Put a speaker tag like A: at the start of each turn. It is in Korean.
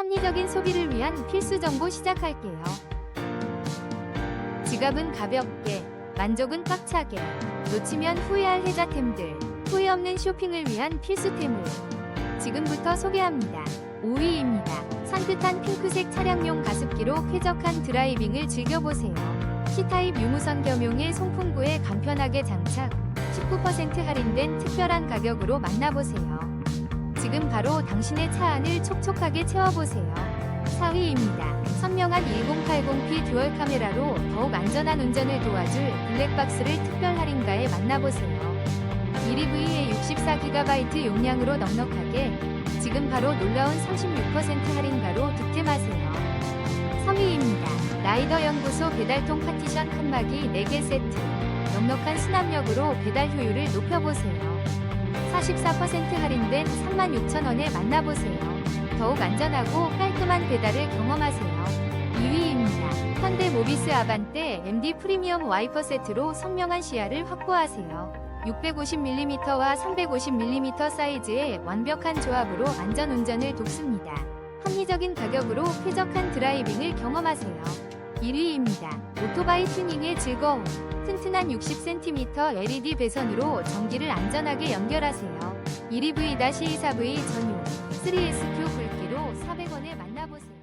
A: 합리적인 소비를 위한 필수 정보 시작할게요. 지갑은 가볍게, 만족은 꽉차게, 놓치면 후회할 혜자템들, 후회 없는 쇼핑을 위한 필수템을 지금부터 소개합니다. 5위입니다. 산뜻한 핑크색 차량용 가습기로 쾌적한 드라이빙을 즐겨보세요. C타입 유무선 겸용의 송풍구에 간편하게 장착, 19% 할인된 특별한 가격으로 만나보세요. 지금 바로 당신의 차 안을 촉촉하게 채워보세요. 4위입니다. 선명한 1080p 듀얼 카메라로 더욱 안전한 운전을 도와줄 블랙박스를 특별 할인가에 만나보세요. 1EV의 64GB 용량으로 넉넉하게 지금 바로 놀라운 36% 할인가로 득템하세요. 3위입니다. 라이더 연구소 배달통 파티션 칸막이 4개 세트. 넉넉한 수납력으로 배달 효율을 높여보세요. 44% 할인된 36,000원에 만나보세요. 더욱 안전하고 깔끔한 배달을 경험하세요. 2위입니다. 현대 모비스 아반떼 MD 프리미엄 와이퍼 세트로 선명한 시야를 확보하세요. 650mm와 350mm 사이즈의 완벽한 조합으로 안전 운전을 돕습니다. 합리적인 가격으로 쾌적한 드라이빙을 경험하세요. 1위입니다. 오토바이 튜닝의 즐거움. 튼튼한 60cm LED 배선으로 전기를 안전하게 연결하세요. 1EV-24V 전용 3SQ 불기로 400원에 만나보세요.